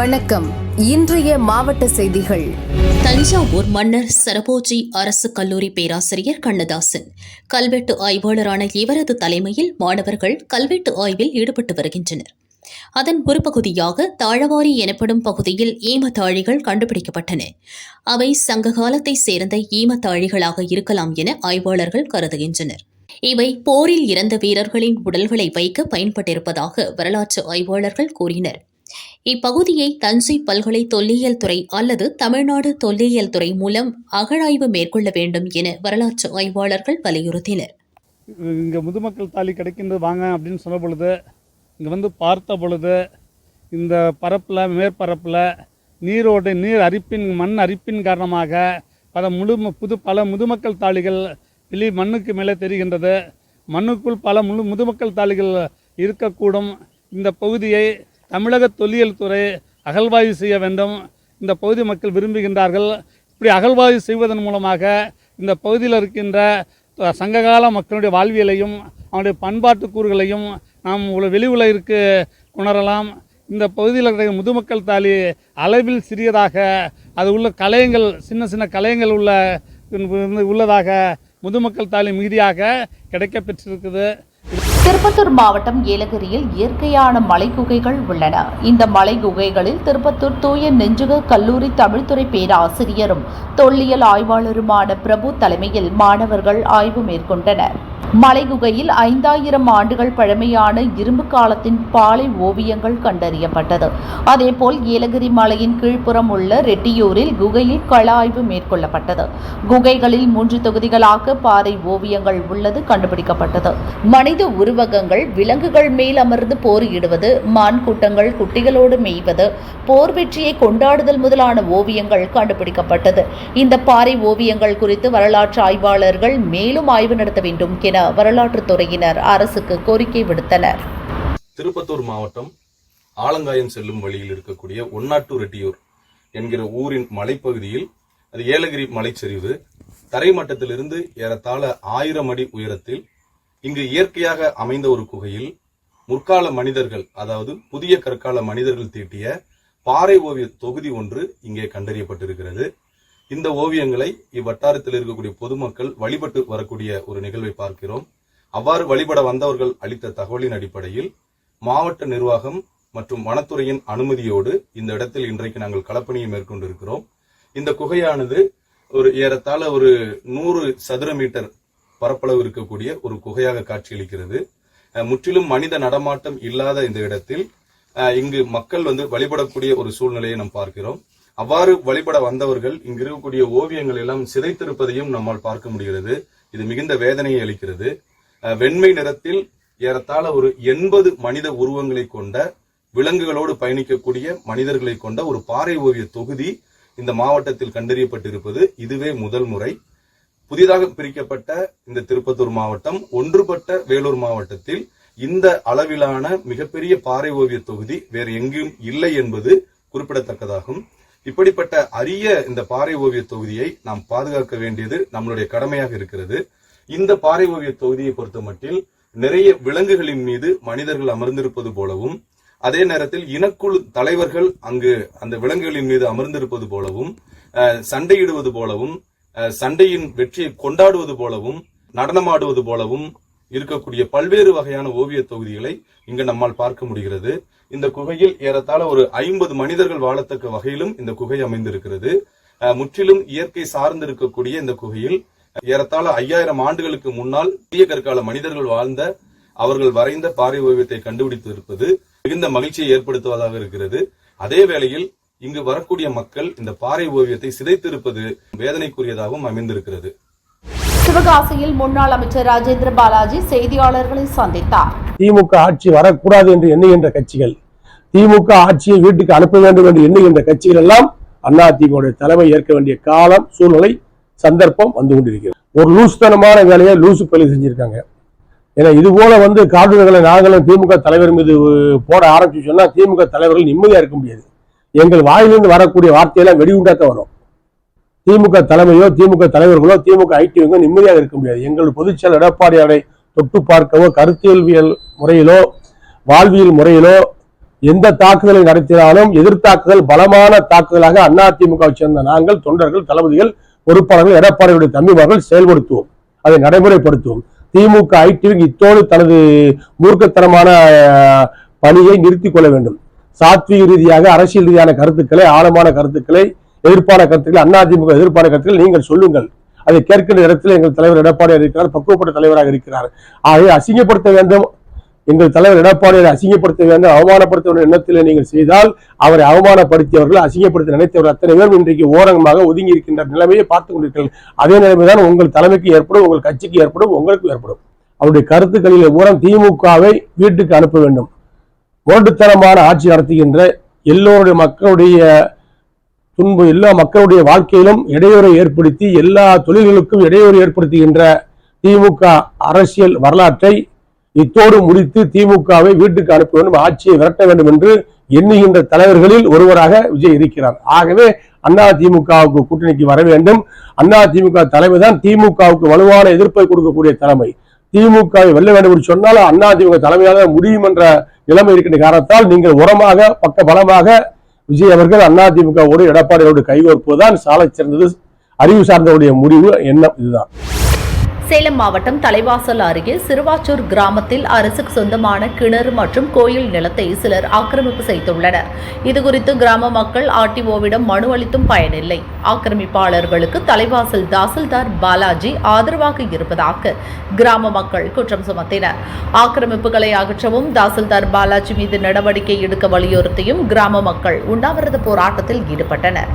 வணக்கம். இன்றைய மாவட்ட செய்திகள். தஞ்சாவூர் மன்னர் சரபோஜி அரசு கல்லூரி பேராசிரியர் கண்ணதாசன். கல்வெட்டு ஆய்வாளரான இவரது தலைமையில் மாணவர்கள் கல்வெட்டு ஆய்வில் ஈடுபட்டு வருகின்றனர். அதன் ஒரு பகுதியாக தாழவாரி எனப்படும் பகுதியில் ஈமத்தாழிகள் கண்டுபிடிக்கப்பட்டன. அவை சங்க காலத்தை சேர்ந்த ஈமத்தாழிகளாக இருக்கலாம் என ஆய்வாளர்கள் கருதுகின்றனர். இவை போரில் இறந்த வீரர்களின் உடல்களை வைக்க பயன்பட்டிருப்பதாக வரலாற்று ஆய்வாளர்கள் கூறினர். இப்பகுதியை தஞ்சை பல்கலை தொல்லியல் துறை அல்லது தமிழ்நாடு தொல்லியல் துறை மூலம் அகழாய்வு மேற்கொள்ள வேண்டும் என வரலாற்று ஆய்வாளர்கள் வலியுறுத்தினர். இங்கே முதுமக்கள் தாலி கிடைக்கின்றது வாங்க அப்படின்னு சொன்ன பொழுது இங்கே வந்து பார்த்த பொழுது இந்த பரப்பில் மேற்பரப்பில் நீரோடு நீர் அரிப்பின் மண் அரிப்பின் காரணமாக பல முழு புது பல முதுமக்கள் தாளிகள் வெளி மண்ணுக்கு மேலே தெரிகின்றது. மண்ணுக்குள் பல முழு முதுமக்கள் தாளிகள் இருக்கக்கூடும். இந்த பகுதியை தமிழக தொல்லியல் துறை அகழ்வாய்வு செய்ய வேண்டும். இந்த பகுதி மக்கள் விரும்புகின்றார்கள். இப்படி அகழ்வாய்வு செய்வதன் மூலமாக இந்த பகுதியில் இருக்கின்ற சங்ககால மக்களுடைய வாழ்வியலையும் அவனுடைய பண்பாட்டு கூறுகளையும் நாம் வெளி உலகிற்கு உணரலாம் இந்த பகுதியில் இருக்கிற முதுமக்கள் தாலி அளவில் சிறியதாக அது உள்ள கலையங்கள் சின்ன சின்ன கலையங்கள் உள்ள உள்ளதாக முதுமக்கள் தாலி மீதியாக கிடைக்க பெற்றிருக்குது. திருப்பத்தூர் மாவட்டம் ஏலகிரியில் இயற்கையான மலை குகைகள் உள்ளன. இந்த மலை குகைகளில் திருப்பத்தூர் தூய நெஞ்சுக கல்லூரி தமிழ்துறை பேராசிரியரும் தொல்லியல் ஆய்வாளருமான பிரபு தலைமையில் மாணவர்கள் ஆய்வு மேற்கொண்டனர். மலை குகையில் ஐந்தாயிரம் ஆண்டுகள் பழமையான இரும்பு காலத்தின் பாலை ஓவியங்கள் கண்டறியப்பட்டது. அதேபோல் ஏலகிரி மலையின் கீழ்ப்புறம் உள்ள ரெட்டியூரில் குகையில் கள ஆய்வு மேற்கொள்ளப்பட்டது. குகைகளில் மூன்று தொகுதிகளாக பாறை ஓவியங்கள் உள்ளது கண்டுபிடிக்கப்பட்டது. மனித உரு உருவகங்கள் விலங்குகள் மேல் அமர்ந்து போரிடுவது மான் கூட்டங்கள் குட்டிகளோடு மேய்வது போர் வெற்றியை கொண்டாடுதல் முதலான ஓவியங்கள் கண்டுபிடிக்கப்பட்டது. இந்த பாறை ஓவியங்கள் குறித்து வரலாற்று ஆய்வாளர்கள் மேலும் ஆய்வு நடத்த வேண்டும் என வரலாற்றுத் துறையினர் அரசுக்கு கோரிக்கை விடுத்தனர். திருப்பத்தூர் மாவட்டம் ஆலங்காயம் செல்லும் வழியில் இருக்கக்கூடிய ஒன்னாட்டு ரெட்டியூர் என்கிற ஊரின் மலைப்பகுதியில் அது ஏலகிரி மலைச்சரிவு தரைமட்டத்திலிருந்து ஏறத்தாழ ஆயிரம் அடி உயரத்தில் இங்கு இயற்கையாக அமைந்த ஒரு குகையில் முற்கால மனிதர்கள் அதாவது புதிய கற்கால மனிதர்கள் தீட்டிய பாறை ஓவிய தொகுதி ஒன்று இங்கே கண்டறியப்பட்டிருக்கிறது. இந்த ஓவியங்களை இவ்வட்டாரத்தில் இருக்கக்கூடிய பொதுமக்கள் வழிபட்டு வரக்கூடிய ஒரு நிகழ்வை பார்க்கிறோம். அவ்வாறு வழிபட வந்தவர்கள் அளித்த தகவலின் அடிப்படையில் மாவட்ட நிர்வாகம் மற்றும் வனத்துறையின் அனுமதியோடு இந்த இடத்தில் இன்றைக்கு நாங்கள் களப்பணியை மேற்கொண்டிருக்கிறோம். இந்த குகையானது ஒரு ஏறத்தாழ ஒரு நூறு சதுர மீட்டர் பரப்பளவு இருக்கக்கூடிய ஒரு குகையாக காட்சியளிக்கிறது. முற்றிலும் மனித நடமாட்டம் இல்லாத இந்த இடத்தில் இங்கு மக்கள் வந்து வழிபடக்கூடிய ஒரு சூழ்நிலையை நாம் பார்க்கிறோம். அவ்வாறு வழிபட வந்தவர்கள் இங்கு இருக்கக்கூடிய ஓவியங்கள் எல்லாம் சிதைத்திருப்பதையும் நம்மால் பார்க்க முடிகிறது. இது மிகுந்த வேதனையை அளிக்கிறது. வெண்மை நிறத்தில் ஏறத்தாழ ஒரு எண்பது மனித உருவங்களை கொண்ட விலங்குகளோடு பயணிக்கக்கூடிய மனிதர்களை கொண்ட ஒரு பாறை ஓவிய தொகுதி இந்த மாவட்டத்தில் கண்டறியப்பட்டிருப்பது இதுவே முதல் முறை. புதிதாக பிரிக்கப்பட்ட இந்த திருப்பத்தூர் மாவட்டம் ஒன்றுபட்ட வேலூர் மாவட்டத்தில் இந்த அளவிலான மிகப்பெரிய பாறை ஓவிய தொகுதி வேறு எங்கேயும் இல்லை என்பது குறிப்பிடத்தக்கதாகும். இப்படிப்பட்ட அரிய இந்த பாறை ஓவிய தொகுதியை நாம் பாதுகாக்க வேண்டியது நம்மளுடைய கடமையாக இருக்கிறது. இந்த பாறை ஓவிய தொகுதியை பொறுத்தமட்டில் நிறைய விலங்குகளின் மீது மனிதர்கள் அமர்ந்திருப்பது போலவும் அதே நேரத்தில் இனக்குழு தலைவர்கள் அங்கு அந்த விலங்குகளின் மீது அமர்ந்திருப்பது போலவும் சண்டையிடுவது போலவும் சண்டையின் வெற்றியை கொண்டாடுவது போலவும் நடனமாடுவது போலவும் இருக்கக்கூடிய பல்வேறு வகையான ஓவிய தொகுதிகளை இங்கு நம்மால் பார்க்க முடிகிறது. இந்த குகையில் ஏறத்தாழ ஒரு ஐம்பது மனிதர்கள் வாழத்தக்க வகையிலும் இந்த குகை அமைந்திருக்கிறது. அஹ், முற்றிலும் இயற்கை சார்ந்து இருக்கக்கூடிய இந்த குகையில் ஏறத்தாழ ஐயாயிரம் ஆண்டுகளுக்கு முன்னால் புதிய கற்கால மனிதர்கள் வாழ்ந்த அவர்கள் வரைந்த பாறை ஓவியத்தை கண்டுபிடித்து இருப்பது மிகுந்த மகிழ்ச்சியை ஏற்படுத்துவதாக இருக்கிறது. அதே வேளையில் இங்கு வரக்கூடிய மக்கள் இந்த பாறை ஓவியத்தை சிதைத்திருப்பது வேதனைக்குரியதாகவும் அமைந்திருக்கிறது. சிவகாசியில் முன்னாள் அமைச்சர் ராஜேந்திர பாலாஜி செய்தியாளர்களை சந்தித்தார். திமுக ஆட்சி வரக்கூடாது என்று எண்ணுகின்ற கட்சிகள் திமுக ஆட்சியை வீட்டுக்கு அனுப்ப வேண்டும் என்று எண்ணுகின்ற கட்சிகள் எல்லாம் அண்ணா திமுக தலைமை ஏற்க வேண்டிய காலம் சூழ்நிலை சந்தர்ப்பம் வந்து கொண்டிருக்கிறது. ஒரு லூசுத்தனமான வேலையை லூசு பள்ளி செஞ்சிருக்காங்க. ஏன்னா இது போல வந்து காட்டுகளை நாங்களும் திமுக தலைவர் மீது போட ஆரம்பிச்சு சொன்னா திமுக தலைவர்கள் நிம்மதியா இருக்க முடியாது. எங்கள் வாயிலிருந்து வரக்கூடிய வார்த்தையெல்லாம் வெடிகுண்டாத்தான் வரும். திமுக தலைமையோ திமுக தலைவர்களோ திமுக ஐடிவங்க நிம்மதியாக இருக்க முடியாது. எங்கள் பொதுச்செயல் எடப்பாடியாரை தொட்டு பார்க்கவோ கருத்தியல்வியல் முறையிலோ வாழ்வியல் முறையிலோ எந்த தாக்குதலை நடத்தினாலும் எதிர்த்தாக்குதல் பலமான தாக்குதலாக அதிமுகவை சேர்ந்த நாங்கள் தொண்டர்கள் தளபதிகள் பொறுப்பாளர்கள் எடப்பாடியுடைய தம்பிமார்கள் செயல்படுத்துவோம். அதை நடைமுறைப்படுத்துவோம். திமுக ஐடி இத்தோடு தனது மூர்க்கத்தனமான பணியை நிறுத்திக் கொள்ள வேண்டும். சாத்விக ரீதியாக அரசியல் ரீதியான கருத்துக்களை ஆழமான கருத்துக்களை எதிர்ப்பான கருத்துக்களை அதிமுக எதிர்ப்பான கருத்துக்களை நீங்கள் சொல்லுங்கள். அதை கேட்கின்ற இடத்தில் எங்கள் தலைவர் எடப்பாடி இருக்கிறார் பக்குவப்பட்ட தலைவராக இருக்கிறார். ஆகவே அசிங்கப்படுத்த வேண்டும். எங்கள் தலைவர் எடப்பாடியை அசிங்கப்படுத்த வேண்டும். அவமானப்படுத்த வேண்டும் எண்ணத்தில் நீங்கள் செய்தால் அவரை அவமானப்படுத்தியவர்கள் அசிங்கப்படுத்த நினைத்தவர்கள் அத்தனை பேரும் இன்றைக்கு ஓரங்கமாக ஒதுங்கி இருக்கின்ற நிலைமையை பார்த்துக் கொண்டிருக்கிறீர்கள். அதே நிலைமைதான் உங்கள் தலைமைக்கு ஏற்படும் உங்கள் கட்சிக்கு ஏற்படும் உங்களுக்கு ஏற்படும். அவருடைய கருத்துக்களில் ஓரம் திமுகவை வீட்டுக்கு அனுப்ப வேண்டும். மோட்டுத்தனமான ஆட்சி நடத்துகின்ற எல்லோருடைய மக்களுடைய துன்பு எல்லா மக்களுடைய வாழ்க்கையிலும் இடையூறை ஏற்படுத்தி எல்லா தொழில்களுக்கும் இடையூறு ஏற்படுத்துகின்ற திமுக அரசியல் வரலாற்றை இத்தோடு முடித்து திமுகவை வீட்டுக்கு அனுப்ப வேண்டும் ஆட்சியை விரட்ட வேண்டும் என்று எண்ணுகின்ற தலைவர்களில் ஒருவராக விஜய் இருக்கிறார். ஆகவே அண்ணா திமுகவுக்கு கூட்டணிக்கு வர வேண்டும். அண்ணா திமுக தலைமை தான் திமுகவுக்கு வலுவான எதிர்ப்பை கொடுக்கக்கூடிய தலைமை. திமுகவை வெல்ல வேண்டும் என்று சொன்னால் அண்ணா திமுக தலைமையாக முடியும் என்ற நிலைமை இருக்கின்ற காரணத்தால் நீங்கள் உரமாக பக்க பலமாக விஜய் அவர்கள் அண்ணா எடப்பாடியோடு கைகோர்ப்பதுதான் சாலை சிறந்தது அறிவு சார்ந்தவருடைய முடிவு எண்ணம் இதுதான். சேலம் மாவட்டம் தலைவாசல் அருகே சிறுவாச்சூர் கிராமத்தில் அரசுக்கு சொந்தமான கிணறு மற்றும் கோயில் நிலத்தை சிலர் ஆக்கிரமிப்பு செய்துள்ளனர். இதுகுறித்து கிராம மக்கள் ஆர்டிஓவிடம் மனு அளித்தும் பயனில்லை. ஆக்கிரமிப்பாளர்களுக்கு தலைவாசல் தாசில்தார் பாலாஜி ஆதரவாக இருப்பதாக கிராம மக்கள் குற்றம் சுமத்தினர். ஆக்கிரமிப்புகளை அகற்றவும் தாசில்தார் பாலாஜி மீது நடவடிக்கை எடுக்க வலியுறுத்தியும் கிராம மக்கள் உண்ணாவிரத போராட்டத்தில் ஈடுபட்டனர்.